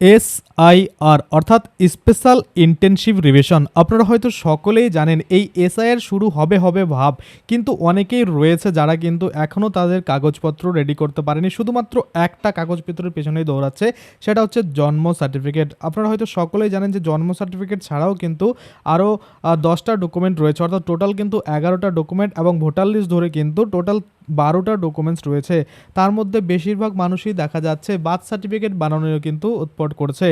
S I R অর্থাৎ special intensive revision. আপনারা হয়তো সকলেই জানেন, এই এসআইআর শুরু হবে হবে ভাব, কিন্তু অনেকেই রয়েছে যারা কিন্তু এখনও তাদের কাগজপত্র রেডি করতে পারেনি। শুধুমাত্র একটা কাগজপত্রের পেছনেই দৌড়াচ্ছে, সেটা হচ্ছে জন্ম সার্টিফিকেট আপনারা হয়তো সকলেই জানেন যে জন্ম সার্টিফিকেট ছাড়াও কিন্তু আরও দশটা ডকুমেন্ট রয়েছে, অর্থাৎ টোটাল কিন্তু এগারোটা ডকুমেন্ট এবং ভোটার লিস্ট ধরে কিন্তু টোটাল বারোটা ডকুমেন্টস রয়েছে। তার মধ্যে বেশিরভাগ মানুষই দেখা যাচ্ছে বার্থ সার্টিফিকেট বানানোর কিন্তু উৎপট করছে।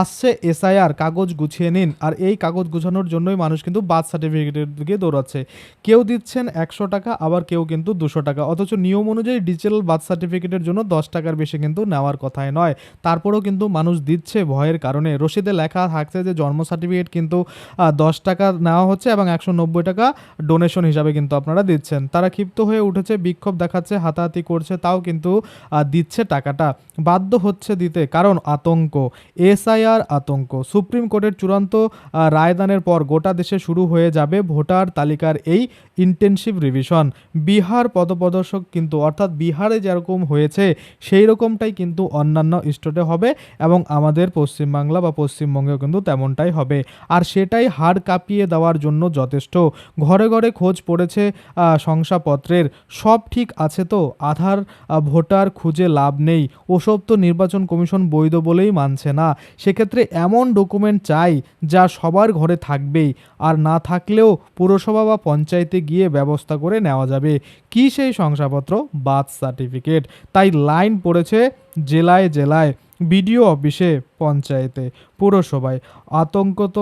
আসছে এসআইআর কাগজ গুছিয়ে নিন। আর এই কাগজ গুছানোর জন্যই মানুষ কিন্তু বার্থ সার্টিফিকেটের দিকে দৌড়াচ্ছে। কেউ দিচ্ছেন একশো টাকা, আবার কেউ কিন্তু দুশো টাকা। অথচ নিয়ম অনুযায়ী ডিজিটাল বার্থ সার্টিফিকেটের জন্য দশ টাকার বেশি কিন্তু নেওয়ার কথাই নয়। তারপরেও কিন্তু মানুষ দিচ্ছে ভয়ের কারণে। রসিদে লেখা থাকছে যে জন্ম সার্টিফিকেট কিন্তু দশ টাকা নেওয়া হচ্ছে এবং একশো নব্বই টাকা ডোনেশন হিসাবে কিন্তু আপনারা দিচ্ছেন। তারা ক্ষিপ্ত হয়ে উঠেছে, বিক্ষোভ দেখাচ্ছে, হাতাহাতি করছে, তাও কিন্তু দিচ্ছে টাকাটা। বাধ্য হচ্ছে দিতে, কারণ আতঙ্ক, এসআইআর আতঙ্ক। সুপ্রিম কোর্টের চূড়ান্ত রায়দানের পর গোটা দেশে শুরু হয়ে যাবে ভোটার তালিকার এই ইন্টেনসিভ রিভিশন বিহার পদপ্রদর্শক কিন্তু, অর্থাৎ বিহারে যেরকম হয়েছে সেই রকমটাই কিন্তু অন্যান্য স্টেটে হবে এবং আমাদের পশ্চিমবাংলা বা পশ্চিমবঙ্গেও কিন্তু তেমনটাই হবে। আর সেটাই হাড় কাঁপিয়ে দেওয়ার জন্য যথেষ্ট। ঘরে ঘরে খোঁজ পড়েছে শংসাপত্রের। সব ঠিক আছে তো? আধার ভোটার খুঁজে লাভ নেই। ওসব তো নির্বাচন কমিশন বৈধ বলেই মানছে না। সেক্ষেত্রে এমন ডকুমেন্ট চাই যা সবার ঘরে থাকবেই। আর না থাকলেও পুরসভা বা পঞ্চায়েতে গিয়ে ব্যবস্থা করে নেওয়া যাবে। কি সেই শংসাপত্র? Birth certificate. তাই লাইন পড়েছে জেলায় জেলায়। বিডিও অফিসে পঞ্চায়েতে, পুরসভায়। আতঙ্কত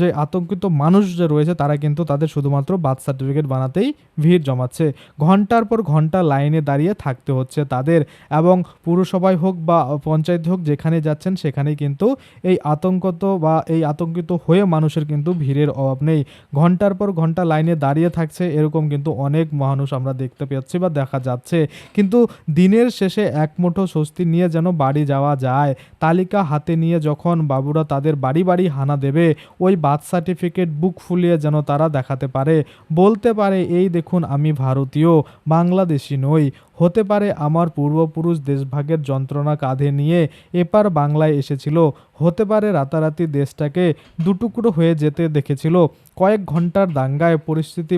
যে আতঙ্কিত মানুষ যে রয়েছে, তারা কিন্তু তাদের শুধুমাত্র বার্থ সার্টিফিকেট বানাতেই ভিড় জমাচ্ছে। ঘণ্টার পর ঘণ্টা লাইনে দাঁড়িয়ে থাকতে হচ্ছে তাদের এবং পুরসভায় হোক বা পঞ্চায়েত হোক, যেখানে যাচ্ছেন, সেখানেই কিন্তু এই আতঙ্কত বা এই আতঙ্কিত হয়ে মানুষের কিন্তু ভিড়ের অভাব নেই। ঘণ্টার পর ঘণ্টা লাইনে দাঁড়িয়ে থাকছে, এরকম কিন্তু অনেক মানুষ আমরা দেখতে পাচ্ছি বা দেখা যাচ্ছে। কিন্তু দিনের শেষে এক মুঠো স্বস্তি নিয়ে যেন বাড়ি যাওয়া যায়, তালিকা হাতে নিয়ে যখন বাবুরা তাদের বাড়ি বাড়ি হানা দেবে, ওই বার্থ সার্টিফিকেট বুক ফুলিয়ে যেন তারা দেখাতে পারে। বলতে পারে, এই দেখুন, আমি ভারতীয়, বাংলাদেশি নই। হতে পারে আমার পূর্বপুরুষ দেশভাগের যন্ত্রণা কাঁধে নিয়ে এপার বাংলায় এসেছিল। হতে পারে রাতারাতি দেশটাকে দুটুকরো হয়ে যেতে দেখেছিল। কয়েক ঘণ্টার দাঙ্গায় পরিস্থিতি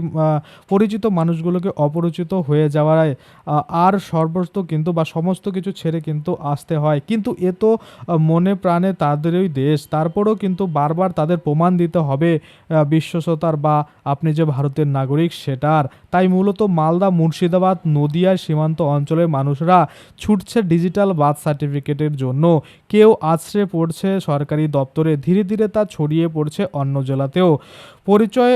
পরিচিত মানুষগুলোকে অপরিচিত হয়ে যাওয়ায় আর সর্বস্ত কিন্তু বা সমস্ত কিছু ছেড়ে কিন্তু আসতে হয়। কিন্তু এ তো মনে প্রাণে তাদেরই দেশ। তারপরেও কিন্তু বারবার তাদের প্রমাণ দিতে হবে আহ, বিশ্বস্ততার বা আপনি যে ভারতের নাগরিক সেটার। তাই মূলত মালদা মুর্শিদাবাদ নদিয়ার সীমান্ত অঞ্চলের মানুষরা ছুটছে ডিজিটাল বার্থ সার্টিফিকেটের জন্য। কেউ আছড়ে পড়ছে সরকারি দপ্তরে, ধীরে ধীরে তা ছড়িয়ে পড়ছে অন্য জেলাতেও। পরিচয়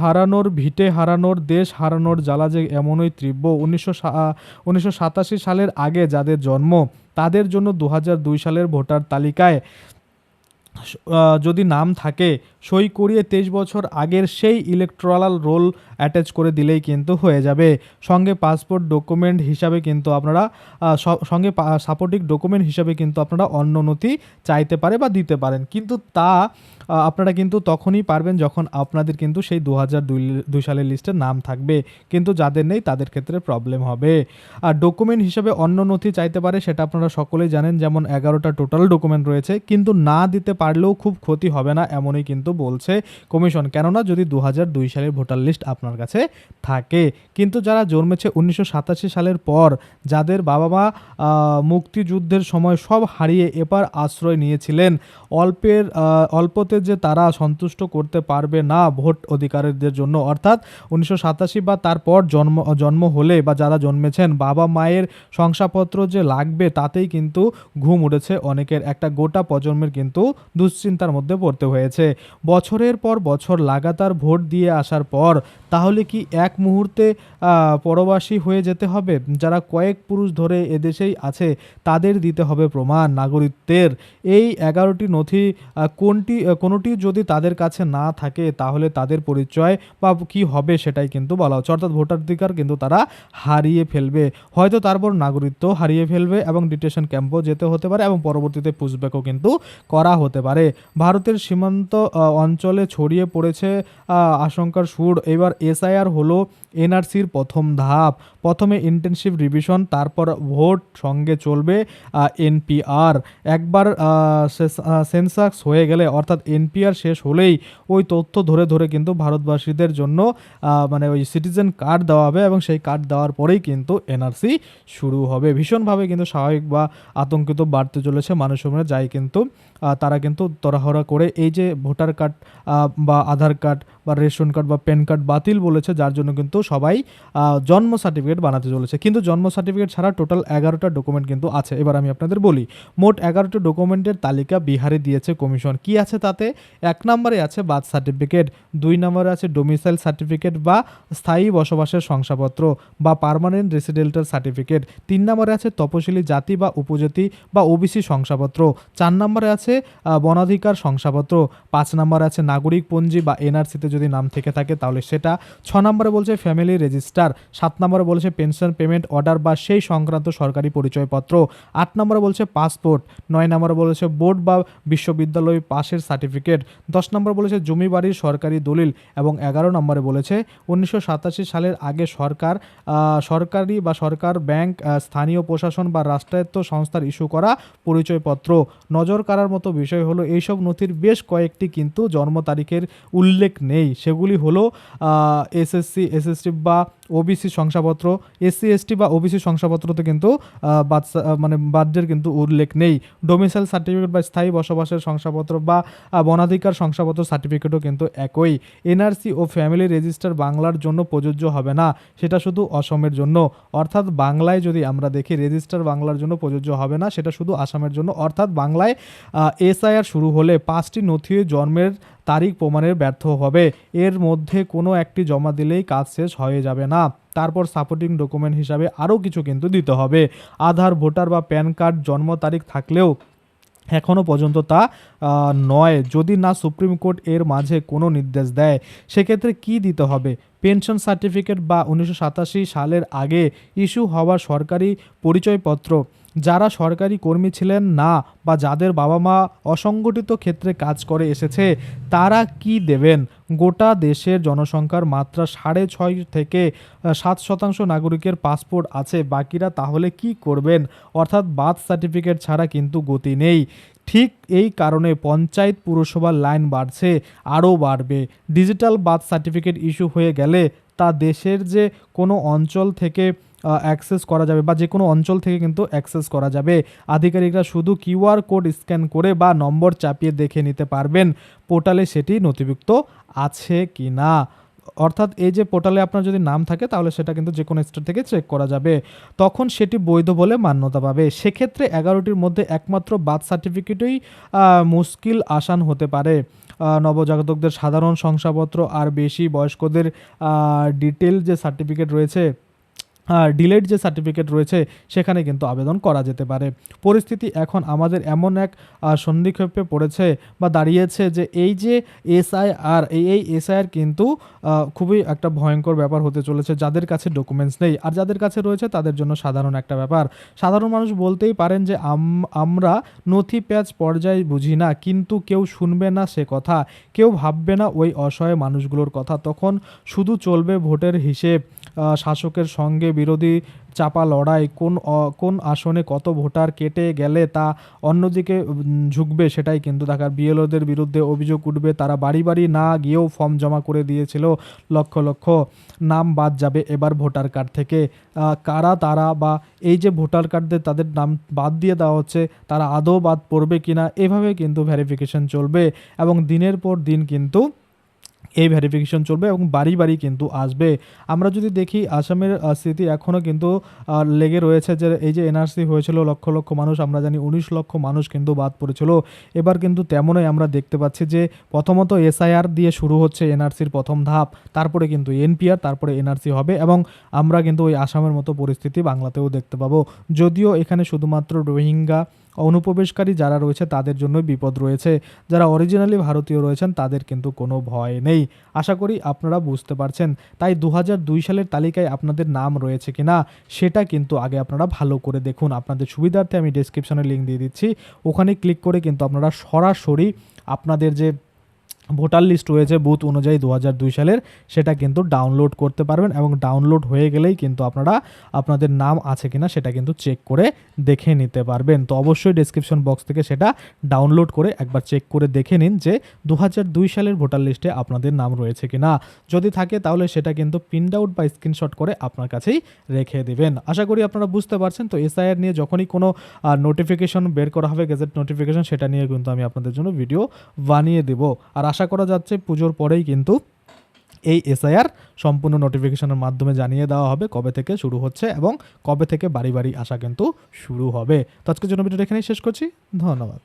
হারানোর ভিটে হারানোর, দেশ হারানোর জ্বালা যে এমনই তীব্র, উনিশশো উনিশশো সালের আগে যাদের জন্ম, তাদের জন্য দু হাজার দুই সালের ভোটার তালিকায় যদি নাম থাকে সই করিয়ে তেইশ বছর আগের সেই ইলেকট্রাল রোল অ্যাটাচ করে দিলেই কিন্তু হয়ে যাবে। সঙ্গে পাসপোর্ট ডকুমেন্ট হিসাবে কিন্তু আপনারা সঙ্গে সাপোর্টিং ডকুমেন্ট হিসাবে কিন্তু আপনারা অন্য নথি চাইতে পারে বা দিতে পারেন। কিন্তু তা আপনারা কিন্তু তখনই পারবেন যখন আপনাদের কিন্তু সেই দু হাজার দুই সালের লিস্টে নাম থাকবে। কিন্তু যাদের নেই তাদের ক্ষেত্রে প্রবলেম হবে। আর ডকুমেন্ট হিসাবে অন্য নথি চাইতে পারে সেটা আপনারা সকলেই জানেন, যেমন এগারোটা টোটাল ডকুমেন্ট রয়েছে। কিন্তু না দিতে পারলেও খুব ক্ষতি হবে না, এমনই কিন্তু বলছে কমিশন, কেননা যদি দু সালের ভোটার লিস্ট আপনার কাছে থাকে। কিন্তু যারা জন্মেছে উনিশশো সাতাশি সালের পর, যাদের বাবা মা মুক্তিযুদ্ধের সময় সব হারিয়ে এপার আশ্রয় নিয়েছিলেন, অল্পের অল্পতে যে তারা সন্তুষ্ট করতে পারবে না ভোট অধিকারীদের জন্য, অর্থাৎ উনিশশো সাতাশি বা তারপর জন্ম জন্ম হলে বা যারা জন্মেছেন বাবা মায়ের শংসাপত্র যে লাগবে তাতেই কিন্তু ঘুম উঠেছে অনেকের। একটা গোটা প্রজন্মের কিন্তু দুশ্চিন্তার মধ্যে পড়তে হয়েছে। বছরের পর বছর লাগাতার ভোট দিয়ে আসার পর তাহলে কি এক মুহূর্তে পরবাসী হয়ে যেতে হবে? যারা কয়েক পুরুষ ধরে এদেশেই আছে, তাদের দিতে হবে প্রমাণ নাগরিকত্বের এই এগারোটি নথি কোনটি কোনোটি যদি তাদের কাছে না থাকে, তাহলে তাদের পরিচয় বা কি হবে সেটাই কিন্তু বলা হচ্ছে। অর্থাৎ ভোটাধিকার কিন্তু তারা হারিয়ে ফেলবে। হয়তো তারপর নাগরিকত্ব হারিয়ে ফেলবে এবং ডিটেশন ক্যাম্পও যেতে হতে পারে এবং পরবর্তীতে পুষব্যাকও কিন্তু করা হতে পারে। ভারতের সীমান্ত অঞ্চলে ছড়িয়ে পড়েছে আশঙ্কার সুর। এবার এসআইআর হলো এনআরসির প্রথম ধাপ। প্রথমে ইন্টেনসিভ রিভিশন, তারপর ভোট, সঙ্গে চলবে এনপিআর। একবার সেন্সাক্স হয়ে গেলে, অর্থাৎ এনপিআর শেষ হলেই ওই তথ্য ধরে ধরে কিন্তু ভারতবাসীদের জন্য মানে ওই সিটিজেন কার্ড দেওয়া হবে এবং সেই কার্ড দেওয়ার পরেই কিন্তু এনআরসি শুরু হবে। ভীষণভাবে কিন্তু স্বাভাবিক বা আতঙ্কিত বাড়তে চলেছে মানুষের মনে, যাই কিন্তু তারা কিন্তু তড়াহড়া করে এই যে ভোটার কার্ড বা আধার কার্ড বা রেশন কার্ড বা প্যান কার্ড বাতিল বলেছে, যার জন্য কিন্তু সবাই জন্ম সার্টিফিকেট বানাতে চলেছে। কিন্তু জন্ম সার্টিফিকেট ছাড়া টোটাল এগারোটা ডকুমেন্ট কিন্তু আছে। এবার আমি আপনাদের বলি, মোট এগারোটা ডকুমেন্টের তালিকা বিহারে দিয়েছে কমিশন কি আছে তাতে? এক নম্বরে আছে বার্থ সার্টিফিকেট দুই নম্বরে আছে ডোমিসাইল সার্টিফিকেট বা স্থায়ী বসবাসের শংসাপত্র বা পার্মানেন্ট রেসিডেন্টাল সার্টিফিকেট তিন নম্বরে আছে তপশিলি জাতি বা উপজাতি বা ওবিসি শংসাপত্র। চার নম্বরে আছে বনাধিকার শংসাপত্র। পাঁচ নম্বরে আছে নাগরিক পঞ্জি বা এনআরসিতে যদি নাম থেকে থাকে, তাহলে সেটা ছ নম্বরে বলছে ফ্যামিলি রেজিস্টার, সাত নম্বরে বলছে পেনশন পেমেন্ট অর্ডার বা সেই সংক্রান্ত সরকারি পরিচয়পত্র, আট নম্বরে বলছে পাসপোর্ট, নয় নম্বরে বলেছে বোর্ড বা বিশ্ববিদ্যালয় পাশের সার্টিফিকেট, দশ নম্বরে বলেছে জমি বাড়ির সরকারি দলিল এবং এগারো নম্বরে বলেছে উনিশশো সাতাশি সালের আগে সরকার সরকারি বা সরকার ব্যাংক স্থানীয় প্রশাসন বা রাষ্ট্রায়ত্ত সংস্থার ইস্যু করা পরিচয়পত্র। নজর কাড়ার মতো বিষয় হলো, এইসব নথির বেশ কয়েকটি কিন্তু জন্ম তারিখের উল্লেখ নেই সেগুলি হলো এসএসসি এসএসটি বা ওবিসি শংসাপত্র এসসি এসটি বা ওবিসি শংসাপত্রতে কিন্তু মানে বাদ্যের কিন্তু উল্লেখ নেই। ডোমিসাইল সার্টিফিকেট বা স্থায়ী বসবাসের শংসাপত্র বা বনাধিকার শংসাপত্র সার্টিফিকেটও কিন্তু একই। এনআরসি ও ফ্যামিলি রেজিস্টার বাংলার জন্য প্রযোজ্য হবে না, সেটা শুধু অসমের জন্য। অর্থাৎ বাংলায় যদি আমরা দেখি রেজিস্টার বাংলার জন্য প্রযোজ্য হবে না, সেটা শুধু আসামের জন্য। অর্থাৎ বাংলায় এসআইআর শুরু হলে পাঁচটি নথি জন্মের তারিখ প্রমাণের ব্যর্থ হবে। এর মধ্যে কোনো একটি জমা দিলেই কাজ শেষ হয়ে যাবে না। তারপর সাপোর্টিং ডকুমেন্ট হিসাবে আরও কিছু কিন্তু দিতে হবে। আধার, ভোটার বা প্যান কার্ড জন্ম তারিখ থাকলেও এখনও পর্যন্ত তা নয়। যদি না সুপ্রিম কোর্ট এর মাঝে কোনো নির্দেশ দেয়, সেক্ষেত্রে কি দিতে হবে? পেনশন সার্টিফিকেট বা উনিশশো সাতাশি সালের আগে ইস্যু হওয়া সরকারি পরিচয়পত্র। যারা সরকারি কর্মী ছিলেন না বা যাদের বাবা মা অসংগঠিত ক্ষেত্রে কাজ করে এসেছে, তারা কি দেবেন? গোটা দেশের জনসংখ্যার মাত্রা সাড়ে ছয় থেকে সাত শতাংশ নাগরিকের পাসপোর্ট আছে, বাকিরা তাহলে কি করবেন? অর্থাৎ বার্থ সার্টিফিকেট ছাড়া কিন্তু গতি নেই। ঠিক এই কারণে পঞ্চায়েত পুরসভার লাইন বাড়ছে, আরও বাড়বে। ডিজিটাল বার্থ সার্টিফিকেট ইস্যু হয়ে গেলে তা দেশের যে কোনো অঞ্চল থেকে অ্যাক্সেস করা যাবে বা যে কোনো অঞ্চল থেকে কিন্তু অ্যাক্সেস করা যাবে। আধিকারিকরা শুধু কিউআর কোড স্ক্যান করে বা নম্বর চাপিয়ে দেখে নিতে পারবেন। পোর্টালে সেটি নথিভুক্ত আছে কি না? অর্থাৎ এই যে পোর্টালে আপনার যদি নাম থাকে, তাহলে সেটা কিন্তু যে কোনো স্টেট থেকে চেক করা যাবে। তখন সেটি বৈধ বলে মান্যতা পাবে। সেক্ষেত্রে এগারোটির মধ্যে একমাত্র বার্থ সার্টিফিকেটই মুশকিল আসান হতে পারে। নবজাতকদের সাধারণ শংসাপত্র আর বেশি বয়স্কদের ডিটেল যে সার্টিফিকেট রয়েছে ডিলেট যে সার্টিফিকেট রয়েছে, সেখানে কিন্তু আবেদন করা যেতে পারে। পরিস্থিতি এখন আমাদের এমন এক সন্ধিক্ষেপে পড়েছে বা দাঁড়িয়েছে যে এই যে এসআইআর, এই এই এসআইআর কিন্তু খুবই একটা ভয়ঙ্কর ব্যাপার হতে চলেছে। যাদের কাছে ডকুমেন্টস নেই আর যাদের কাছে রয়েছে, তাদের জন্য সাধারণ একটা ব্যাপার। সাধারণ মানুষ বলতেই পারেন যে, আম- আমরা নথি প্যাচ পর্যায়ে বুঝি না, কিন্তু কেউ শুনবে না সে কথা। কেউ ভাববে না ওই অসহায় মানুষগুলোর কথা। তখন শুধু চলবে ভোটের হিসেব শাসকের সঙ্গে বিরোধী চাপা লড়াই, কোন কোন আসনে কত ভোটার কেটে গেলে তা অন্যদিকে ঝুঁকবে সেটাই কিন্তু দেখার। বিএলওদের বিরুদ্ধে অভিযোগ উঠবে, তারা বাড়ি বাড়ি না গিয়েও ফর্ম জমা করে দিয়েছিল, লক্ষ লক্ষ নাম বাদ যাবে এবার ভোটার কার্ড থেকে। কারা তারা বা এই যে ভোটার কার্ডদের তাদের নাম বাদ দিয়ে দেওয়া হচ্ছে, তারা আদৌ বাদ পড়বে কিনা, এভাবে কিন্তু ভেরিফিকেশন চলবে এবং দিনের পর দিন কিন্তু এই ভেরিফিকেশন চলবে এবং বাড়ি বাড়ি কিন্তু আসবে। আমরা যদি দেখি, আসামের স্থিতি এখনও কিন্তু লেগে রয়েছে যে এই যে এনআরসি হয়েছিল, লক্ষ লক্ষ মানুষ, আমরা জানি উনিশ লক্ষ মানুষ কিন্তু বাদ পড়েছিল। এবার কিন্তু তেমনই আমরা দেখতে পাচ্ছি যে প্রথমত এসআইআর দিয়ে শুরু হচ্ছে এনআরসির প্রথম ধাপ, তারপরে কিন্তু এনপিআর তারপরে এনআরসি হবে এবং আমরা কিন্তু ওই আসামের মতো পরিস্থিতি বাংলাতেও দেখতে পাবো। যদিও এখানে শুধুমাত্র রোহিঙ্গা অনুপ্রবেশকারী যারা রয়েছে তাদের জন্য বিপদ রয়েছে। যারা অরিজিনালি ভারতীয় রয়েছেন তাদের কিন্তু কোনো ভয় নেই। আশা করি আপনারা বুঝতে পারছেন। তাই দু সালের তালিকায় আপনাদের নাম রয়েছে কি না সেটা কিন্তু আগে আপনারা ভালো করে দেখুন। আপনাদের সুবিধার্থে আমি ডেসক্রিপশনে লিঙ্ক দিয়ে দিচ্ছি। ওখানে ক্লিক করে কিন্তু আপনারা সরাসরি আপনাদের যে ভোটার লিস্ট রয়েছে বুথ অনুযায়ী দু সালের, সেটা কিন্তু ডাউনলোড করতে পারবেন এবং ডাউনলোড হয়ে গেলেই কিন্তু আপনারা আপনাদের নাম আছে কিনা সেটা কিন্তু চেক করে দেখে নিতে পারবেন। তো অবশ্যই ডেসক্রিপশন বক্স থেকে সেটা ডাউনলোড করে একবার চেক করে দেখে নিন যে দু সালের ভোটার লিস্টে আপনাদের নাম রয়েছে কিনা। যদি থাকে তাহলে সেটা কিন্তু প্রিন্ট আউট বা স্ক্রিনশট করে আপনার কাছেই রেখে দেবেন। আশা করি আপনারা বুঝতে পারছেন। তো এসআইআর নিয়ে যখনই কোনো নোটিফিকেশন বের করা হবে গেজেট নোটিফিকেশন সেটা নিয়ে কিন্তু আমি আপনাদের জন্য ভিডিও বানিয়ে দেবো। আর আশা করা যাচ্ছে পুজোর পরেই কিন্তু এই এসআইআর সম্পূর্ণ নোটিফিকেশনের মাধ্যমে জানিয়ে দেওয়া হবে কবে থেকে শুরু হচ্ছে এবং কবে থেকে বাড়ি বাড়ি আসা কিন্তু শুরু হবে। তো আজকের জন্য ভিডিওটা এখানেই শেষ করছি। ধন্যবাদ।